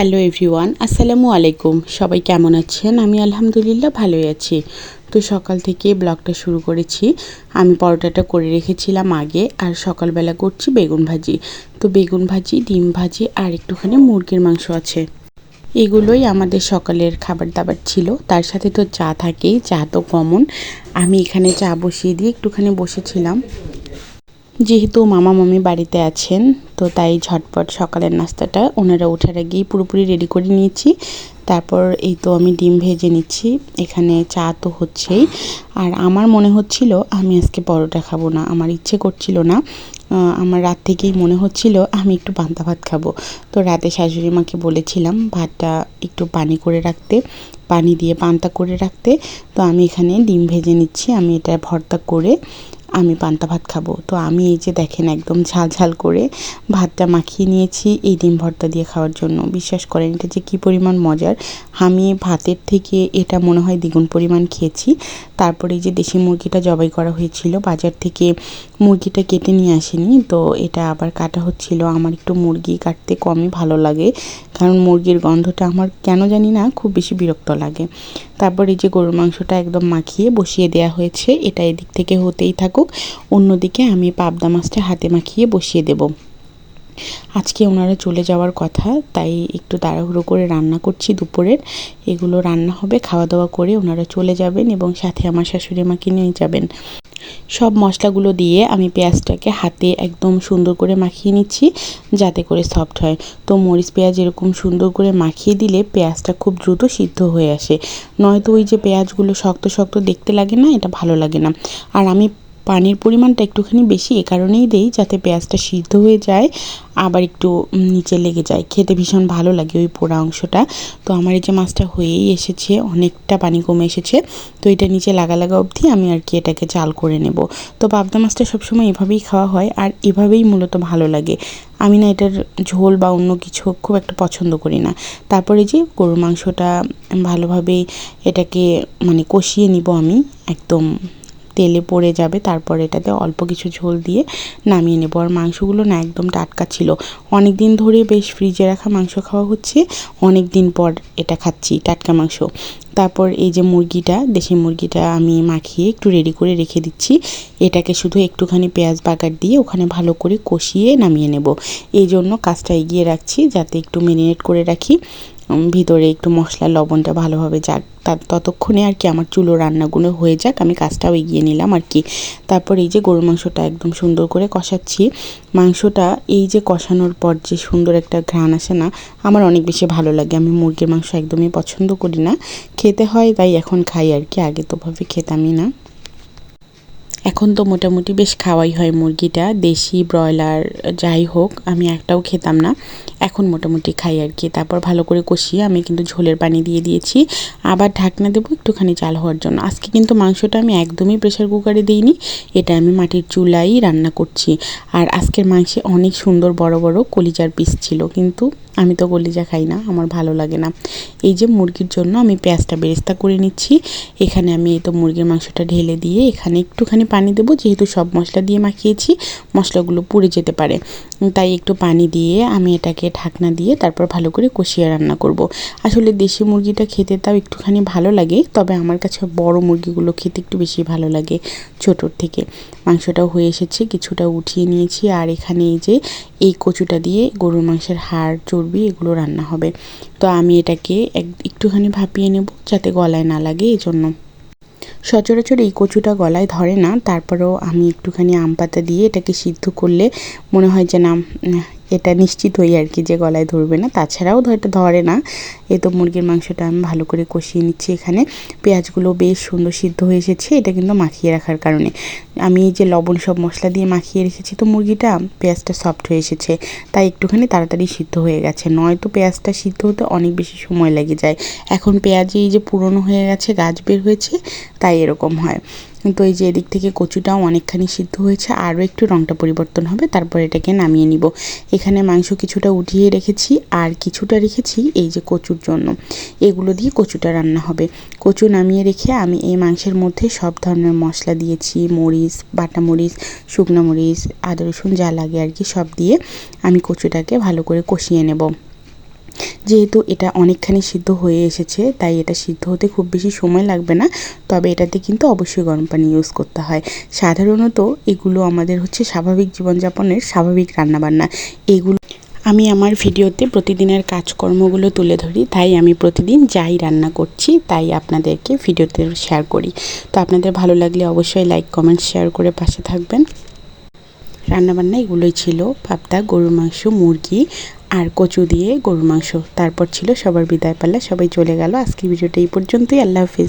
Hello everyone, আসসালামু আলাইকুম। সবাই কেমন আছেন? আমি আলহামদুলিল্লাহ ভালোই আছি। তো সকাল থেকে ব্লগটা শুরু করেছি। আমি পরোটাটা করে রেখেছিলাম আগে, আর সকালবেলা করছি বেগুন ভাজি। তো বেগুন ভাজি, ডিম ভাজি, আর একটুখানি মুরগির মাংস আছে। এগুলোই আমাদের সকালের খাবার দাবার ছিল। তার সাথে তো চা থাকেই, চা তো কমন। আমি এখানে চা বসিয়ে দিয়ে একটুখানি বসেছিলাম। যেহেতু মামা মামি বাড়িতে আছেন, তো তাই ঝটপট সকালের নাস্তাটা ওনারা ওঠার আগেই পুরোপুরি রেডি করে নিয়েছি। তারপর এই তো আমি ডিম ভেজে নিচ্ছি, এখানে চা তো হচ্ছেই। আর আমার মনে হচ্ছিল আমি আজকে পরোটা খাব না, আমার ইচ্ছে করছিল না। আমার রাত থেকেই মনে হচ্ছিল আমি একটু পান্তা ভাত খাব। তো রাতে শাশুড়ি মাকে বলেছিলাম ভাতটা একটু পানি করে রাখতে, পানি দিয়ে পান্তা করে রাখতে। তো আমি এখানে ডিম ভেজে নিচ্ছি, আমি এটা ভর্তা করে আমি পান্তা ভাত খাব। তো আমি এই যে দেখেন একদম ঝাল ঝাল করে ভাতটা মাখিয়ে নিয়েছি এই ডিম ভর্তা দিয়ে খাওয়ার জন্য। বিশ্বাস করেন এটা যে কী পরিমাণ মজার। আমি ভাতের থেকে এটা মনে হয় দ্বিগুণ পরিমাণ খেয়েছি। তারপরে এই যে দেশি মুরগিটা জবাই করা হয়েছিল, বাজার থেকে মুরগিটা কেটে নিয়ে আসেনি। তো এটা আবার কাটা হচ্ছিল। আমার একটু মুরগি কাটতে কমই ভালো লাগে। কারণ মুরগির গন্ধটা আমার কেন জানি না, খুব বেশি বিরক্ত লাগে। তারপর এই যে গরুর মাংসটা একদম মাখিয়ে বসিয়ে দেওয়া হয়েছে, এটা এদিক থেকে হতেই থাকুক, অন্যদিকে আমি পাবদা মাছটা হাতে মাখিয়ে বসিয়ে দেব। আজকে ওনারা চলে যাওয়ার কথা, তাই একটু তাড়াহুড়ো করে রান্না করছি দুপুরের। এগুলো রান্না হবে, খাওয়া দাওয়া করে ওনারা চলে যাবেন এবং সাথে আমার শাশুড়ি মাকে নিয়ে যাবেন। সব মশলাগুলো দিয়ে আমি পেঁয়াজটাকে হাতে একদম সুন্দর করে মাখিয়ে নিচ্ছি, যাতে করে সফট হয়। তো মরিচ পেঁয়াজ এরকম সুন্দর করে মাখিয়ে দিলে পেঁয়াজটা খুব দ্রুত সিদ্ধ হয়ে আসে। নয়তো ওই যে পেঁয়াজগুলো শক্ত শক্ত দেখতে লাগে না, এটা ভালো লাগে না। আর আমি পানির পরিমাণটা একটুখানি বেশি এ কারণেই দেই, যাতে পেঁয়াজটা সিদ্ধ হয়ে যায়, আবার একটু নিচে লেগে যায়। খেতে ভীষণ ভালো লাগে ওই পোড়া অংশটা। তো আমার এই যে মাছটা হয়েই এসেছে, অনেকটা পানি কমে এসেছে, তো এটা নিচে লাগা লাগা অবধি আমি আর কি এটাকে চাল করে নেব। তো পাবদা মাছটা সবসময় এভাবেই খাওয়া হয়, আর এভাবেই মূলত ভালো লাগে। আমি না এটার ঝোল বা অন্য কিছু খুব একটা পছন্দ করি না। তারপরে যে গরুর মাংসটা ভালোভাবে এটাকে মানে কষিয়ে নিব আমি, একদম তেলে পড়ে যাবে, তারপর এটাতে অল্প কিছু ঝোল দিয়ে নামিয়ে নেব। আর মাংসগুলো না একদম টাটকা ছিল। অনেক দিন ধরে বেশ ফ্রিজে রাখা মাংস খাওয়া হচ্ছে অনেক দিন পর এটা খাচ্ছি, টাটকা মাংস। তারপর এই যে মুরগিটা, দেশি মুরগিটা আমি মাখিয়ে একটু রেডি করে রেখে দিচ্ছি। এটাকে শুধু একটুখানি পেঁয়াজ বাগার দিয়ে ওখানে ভালো করে কষিয়ে নামিয়ে নেব। এই জন্য কাজটা এগিয়ে রাখছি, যাতে একটু মেরিনেট করে রাখি। ভিতরে একটু মশলা, লবণটা ভালোভাবে যাক। ততক্ষণে আর কি আমার চুলো রান্নাগুলো হয়ে যাক, আমি কাজটাও এগিয়ে নিলাম আর কি। তারপর এই যে গরুর মাংসটা একদম সুন্দর করে কষাচ্ছি। মাংসটা এই যে কষানোর পর যে সুন্দর একটা ঘ্রাণ আসে না, আমার অনেক বেশি ভালো লাগে। আমি মুরগির মাংস একদমই পছন্দ করি না। খেতে হয় তাই এখন খাই আর কি, আগে তোভাবে খেতামই না। এখন তো মোটামুটি বেশ খাওয়াই হয় মুরগিটা, দেশি, ব্রয়লার, যাই হোক, আমি একটাও খেতাম না। এখন মোটামুটি খাই আর কি। তারপর ভালো করে কষিয়ে আমি কিন্তু ঝোলের পানি দিয়ে দিয়েছি। আবার ঢাকনা দেবো একটুখানি চাল হওয়ার জন্য। আজকে কিন্তু মাংসটা আমি একদমই প্রেশার কুকারে দিইনি। এটা আমি মাটির চুলাই রান্না করছি। আর আজকের মাংসে অনেক সুন্দর বড় বড় কলিজার পিস ছিল। কিন্তু আমি তো কলিজা খাই না, আমার ভালো লাগে না। এই যে মুরগির জন্য আমি পেঁয়াজটা বেরেস্তা করে নিচ্ছি। এখানে আমি এই তো মুরগির মাংসটা ঢেলে দিয়ে এখানে একটুখানি পানি দেবো। যেহেতু সব মশলা দিয়ে মাখিয়েছি, মশলাগুলো পুড়ে যেতে পারে। তাই একটু পানি দিয়ে আমি এটাকে ঢাকনা দিয়ে তারপর ভালো করে কষিয়ে রান্না করব। আসলে দেশি মুরগিটা খেতে তাও একটুখানি ভালো লাগে, তবে আমার কাছে বড় মুরগিগুলো খেতে একটু বেশি ভালো লাগে ছোটোর থেকে। মাংসটাও হয়ে এসেছে, কিছুটা উঠিয়ে নিয়েছি, আর এখানে এই যে এই কচুটা দিয়ে গরুর মাংসের হাড়, চর্বি এগুলো রান্না হবে। তো আমি এটাকে এক, একটুখানি ভাপিয়ে নেব যাতে গলায় না লাগে এই জন্য সচরাচর এই কচুটা গলায় ধরে না, তারপরেও আমি একটুখানি আম পাতা দিয়ে এটাকে সিদ্ধ করলে মনে হয় যে না এটা নিশ্চিত হই আর কি যে গলায় ধরবে না। তাছাড়াও হয়তো ধরে না, এ তো মুরগির মাংসটা আমি ভালো করে কষিয়ে নিচ্ছি এখানে। পেঁয়াজগুলো বেশ সুন্দর সিদ্ধ হয়ে এসেছে, এটা কিন্তু মাখিয়ে রাখার কারণে। আমি যে লবণ সব মশলা দিয়ে মাখিয়ে রেখেছি তো মুরগিটা, পেঁয়াজটা সফট হয়ে এসেছে। তাই একটুখানি তাড়াতাড়ি সিদ্ধ হয়ে গেছে। নয়তো পেঁয়াজটা সিদ্ধ হতে অনেক বেশি সময় লেগে যায়। এখন পেঁয়াজ এই যে পুরনো হয়ে গেছে, গাছ বের হয়েছে, তাই এরকম হয়। কিন্তু এই যে এদিক থেকে কচুটাও অনেকখানি সিদ্ধ হয়েছে, আরও একটু রঙটা পরিবর্তন হবে, তারপর এটাকে নামিয়ে নিব। এখানে মাংস কিছুটা উঠিয়ে রেখেছি, আর কিছুটা রেখেছি এই যে কচুর জন্য। এগুলো দিয়ে কচুটা রান্না হবে। কচু নামিয়ে রেখে আমি এই মাংসের মধ্যে সব ধরনের মশলা দিয়েছি, মরিচ, বাটা মরিচ, শুকনো মরিচ, আদা রসুন যা লাগে আর কি সব দিয়ে আমি কচুটাকে ভালো করে কষিয়ে নেব। যেহেতু এটা অনেকখানি সিদ্ধ হয়ে এসেছে, তাই এটা সিদ্ধ হতে খুব বেশি সময় লাগবে না, তবে এটাতে কিন্তু অবশ্যই গরম পানি ইউজ করতে হয়। সাধারণত এগুলো আমাদের হচ্ছে স্বাভাবিক জীবনযাপনের স্বাভাবিক রান্নাবান্না। এগুলো আমি আমার ভিডিওতে প্রতিদিনের কাজকর্মগুলো তুলে ধরি, তাই আমি প্রতিদিন যাই রান্না করছি, তাই আপনাদেরকে ভিডিওতে শেয়ার করি। তো আপনাদের ভালো লাগলে অবশ্যই লাইক কমেন্ট শেয়ার করে পাশে থাকবেন। রান্নাবান্না এগুলোই ছিল, পাবদা, গরুর মাংস, মুরগি আর কচু দিয়ে গরুর মাংস। তারপর ছিল সবার বিদায় পাল্লা। সবাই চলে গেল। আজকের ভিডিওটা এই পর্যন্তই। আল্লাহ হাফিজ।